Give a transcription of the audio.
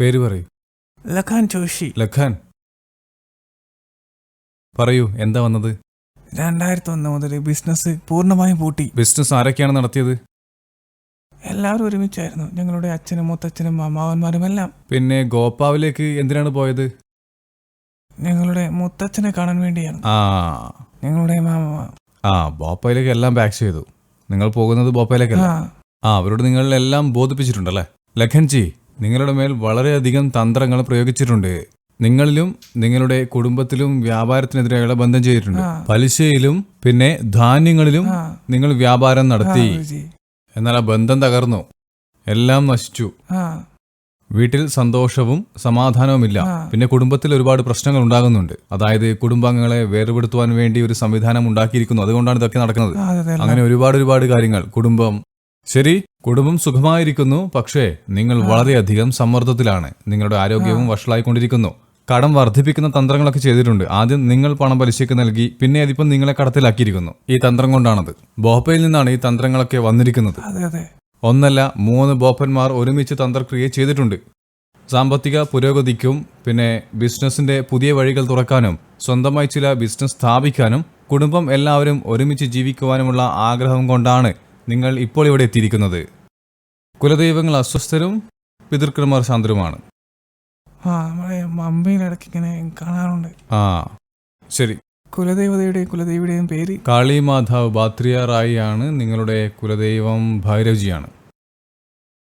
പേര് പറയൂ. ലഖാൻ ജോഷി. ലഖാൻ. പറയൂ എന്താ വന്നത്? രണ്ടായിരത്തി ഒന്ന് മുതൽ ബിസിനസ് പൂർണമായും പൂട്ടി. ബിസിനസ് ആരൊക്കെയാണ് നടത്തിയത്? എല്ലാവരും ഒരുമിച്ചായിരുന്നു. ഞങ്ങളുടെ അച്ഛനും മൂത്തച്ഛനും അമ്മാവന്മാരും എല്ലാം. പിന്നെ ഗോപാവിലേക്ക് എന്തിനാണ് പോയത്? ഞങ്ങളുടെ മുത്തച്ഛനെ കാണാൻ വേണ്ടിയാണ്. ആ. ഞങ്ങളുടെ മാമ ആ ബോപ്പയിലേക്ക് എല്ലാം ബാക്ക് ചെയ്തു. നിങ്ങൾ പോകുന്നത് ബോപ്പയിലേക്കല്ല? ആ. ആ അവരോട് നിങ്ങൾ എല്ലാം ബോധിപ്പിച്ചിട്ടുണ്ടല്ലേ? ലഖൻജി. നിങ്ങളുടെ മേൽ വളരെയധികം തന്ത്രങ്ങൾ പ്രയോഗിച്ചിട്ടുണ്ട്. നിങ്ങളിലും നിങ്ങളുടെ കുടുംബത്തിലും വ്യാപാരത്തിനെതിരെയുള്ള ബന്ധം ചെയ്തിട്ടുണ്ട്. പലിശയിലും പിന്നെ ധാന്യങ്ങളിലും നിങ്ങൾ വ്യാപാരം നടത്തി. എന്നാൽ ആ ബന്ധം തകർന്നു. എല്ലാം നശിച്ചു. വീട്ടിൽ സന്തോഷവും സമാധാനവുമില്ല. പിന്നെ കുടുംബത്തിൽ ഒരുപാട് പ്രശ്നങ്ങൾ ഉണ്ടാകുന്നുണ്ട്. അതായത് കുടുംബാംഗങ്ങളെ വേർപെടുത്തുവാൻ വേണ്ടി ഒരു സംവിധാനം ഉണ്ടാക്കിയിരിക്കുന്നു. അതുകൊണ്ടാണ് ഇതൊക്കെ നടക്കുന്നത്. അങ്ങനെ ഒരുപാട് ഒരുപാട് കാര്യങ്ങൾ. കുടുംബം ശരി കുടുംബം സുഖമായിരിക്കുന്നു. പക്ഷേ നിങ്ങൾ വളരെയധികം സമ്മർദ്ദത്തിലാണ്. നിങ്ങളുടെ ആരോഗ്യവും വഷളായിക്കൊണ്ടിരിക്കുന്നു. കടം വർദ്ധിപ്പിക്കുന്ന തന്ത്രങ്ങളൊക്കെ ചെയ്തിട്ടുണ്ട്. ആദ്യം നിങ്ങൾ പണം പലിശയ്ക്ക് നൽകി പിന്നെ അതിപ്പം നിങ്ങളെ കടത്തിലാക്കിയിരിക്കുന്നു. ഈ തന്ത്രം കൊണ്ടാണത്. ബോപ്പയിൽ നിന്നാണ് ഈ തന്ത്രങ്ങളൊക്കെ വന്നിരിക്കുന്നത്. ഒന്നല്ല മൂന്ന് ബോപ്പന്മാർ ഒരുമിച്ച് തന്ത്രക്രിയ ചെയ്തിട്ടുണ്ട്. സാമ്പത്തിക പുരോഗതിക്കും പിന്നെ ബിസിനസിന്റെ പുതിയ വഴികൾ തുറക്കാനും സ്വന്തമായി ചില ബിസിനസ് സ്ഥാപിക്കാനും കുടുംബം എല്ലാവരും ഒരുമിച്ച് ജീവിക്കുവാനുമുള്ള ആഗ്രഹം കൊണ്ടാണ് നിങ്ങൾ ഇപ്പോൾ ഇവിടെ എത്തിയിരിക്കുന്നത്. കുലദൈവങ്ങൾ അസ്വസ്ഥരും പിതൃക്കന്മാർ ശാന്തരുമാണ്. ആ നമ്മളെ ഇങ്ങനെ കാണാറുണ്ട്. ആ ശരി. കുലദേവതയുടെയും കുലദേവിയുടെയും പേര് കാളിമാതാവ് ബാത്രിയ റായി ആണ് നിങ്ങളുടെ കുലദൈവം ഭൈരവ്ജിയാണ്